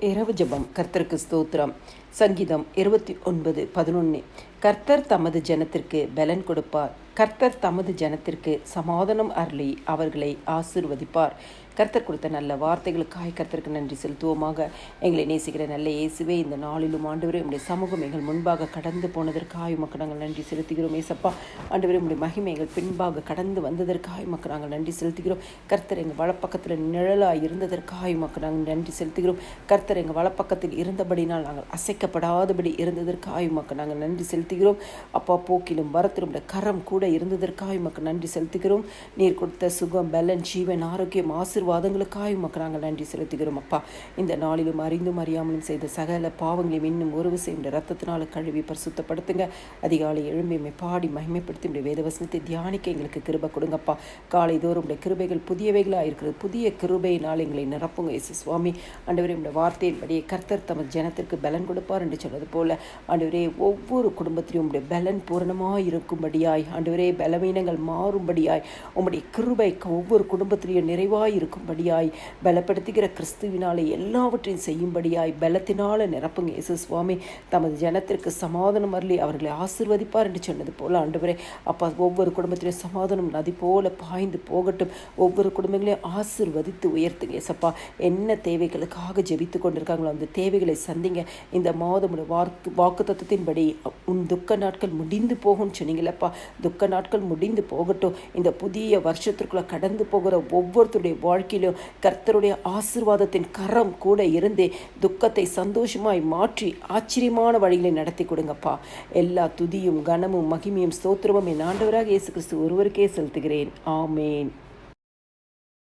இரவு ஜெபம். கர்த்தருக்கு ஸ்தோத்திரம். சங்கீதம் இருபத்தி ஒன்பது பதினொன்று கர்த்தர் தமது ஜனத்திற்கு பலன் கொடுப்பார். கர்த்தர் தமது ஜனத்திற்கு சமாதானம் அருளி அவர்களை ஆசிர்வதிப்பார். கர்த்தர் கொடுத்த நல்ல வார்த்தைகளுக்காக கர்த்தருக்கு நன்றி செலுத்துவோமாக. எங்களை நேசிக்கிற நல்ல இயேசுவே இந்த நாளிலும் ஆண்டவரே உடைய சமூகம் எங்கள் முன்பாக கடந்து போனதற்காக உமக்கு நாங்கள் நன்றி செலுத்துகிறோம். ஏசப்பா ஆண்டவரே உடைய மகிமை எங்கள் பின்பாக கடந்து வந்ததற்காக உமக்கு நாங்கள் நன்றி செலுத்துகிறோம். கர்த்தர் எங்கள் வலப்பக்கத்தில் நிழலாக இருந்ததற்காக உமக்கு நாங்கள் நன்றி செலுத்துகிறோம். கர்த்தர் எங்கள் வலப்பக்கத்தில் இருந்தபடினால் நாங்கள் அசைக்கப்படாதபடி இருந்ததற்காக உமக்கு நாங்கள் நன்றி செலுத்துகிறோம். அப்பா போக்கிலும் வரத்திலும் கரம் கூட இருந்ததற்காக உமக்கு நன்றி செலுத்துகிறோம். நீர் கொடுத்த சுகம் பலன் ஜீவன் ஆரோக்கியம் ஆசீர்வாதங்களுக்காக உமக்கு நாங்கள் நன்றி செலுத்துகிறோம் அப்பா. இந்த நாளிலும் அறிந்தும் அறியாமலும் செய்த சகல பாவங்களையும் இன்னும் உறவு விஷயம் ரத்தத்தினால் கழுவி பரிசுத்தப்படுத்துங்க. அதிகாலை எழும்பியமை பாடி மகிமைப்படுத்தி உடைய வேதவசனத்தை தியானிக்க எங்களுக்கு கிருபை கொடுங்கப்பா. காலை தோறும் உடைய கிருபைகள் புதியவைகளாக இருக்கிறது. புதிய கிருபையினால் எங்களை நிரப்புங்க இயேசு சுவாமி. ஆண்டவரே உடைய வார்த்தையின்படியே கர்த்தர் தமது ஜனத்திற்கு பலன் கொடுப்பார் என்று சொன்னது போல ஆண்டவரே ஒவ்வொரு குடும்பத்திலையும் உடைய பலன் பூரணமாக இருக்கும்படியாய் ஆண்டவரே பலவீனங்கள் மாறும்படியாய் உங்களுடைய கிருபை ஒவ்வொரு குடும்பத்திலையும் இருக்கும். இருக்கும்படியாய் பலப்படுத்துகிற கிறிஸ்துவினாலே எல்லாவற்றையும் செய்யும்படியாய் பலத்தினால நிரப்புங்க இயேசு சுவாமி தமது ஜனத்திற்கு சமாதானம் அருளி அவர்களை ஆசிர்வதிப்பார் என்று சொன்னது போல ஆண்டவரே அப்பா ஒவ்வொரு குடும்பத்திலையும் சமாதானம் நதி போல பாய்ந்து போகட்டும். ஒவ்வொரு குடும்பங்களையும் ஆசிர்வதித்து உயர்த்துங்க ஏசப்பா என்ன தேவைகளுக்காக ஜெபித்து கொண்டிருக்காங்களோ அந்த தேவைகளை சந்திங்க. இந்த மாதம் வாக்கு வாக்கு தத்துவத்தின்படி உன் துக்க நாட்கள் முடிந்து போகும்னு சொன்னீங்களப்பா. துக்க நாட்கள் முடிந்து போகட்டும். இந்த புதிய வருஷத்திற்குள்ள கடந்து போகிற ஒவ்வொருத்தருடைய வாழ்க்கை வாழ்க்கையிலும் கர்த்தருடைய ஆசிர்வாதத்தின் கரம் கூட இருந்து துக்கத்தை சந்தோஷமாய் மாற்றி ஆச்சரியமான வழிகளை நடத்தி கொடுங்கப்பா. எல்லா துதியும் கனமும் மகிமையும் ஸ்தோத்திரமும் என் ஆண்டவராக இயேசு கிறிஸ்து ஒருவருக்கே செலுத்துகிறேன். ஆமேன்.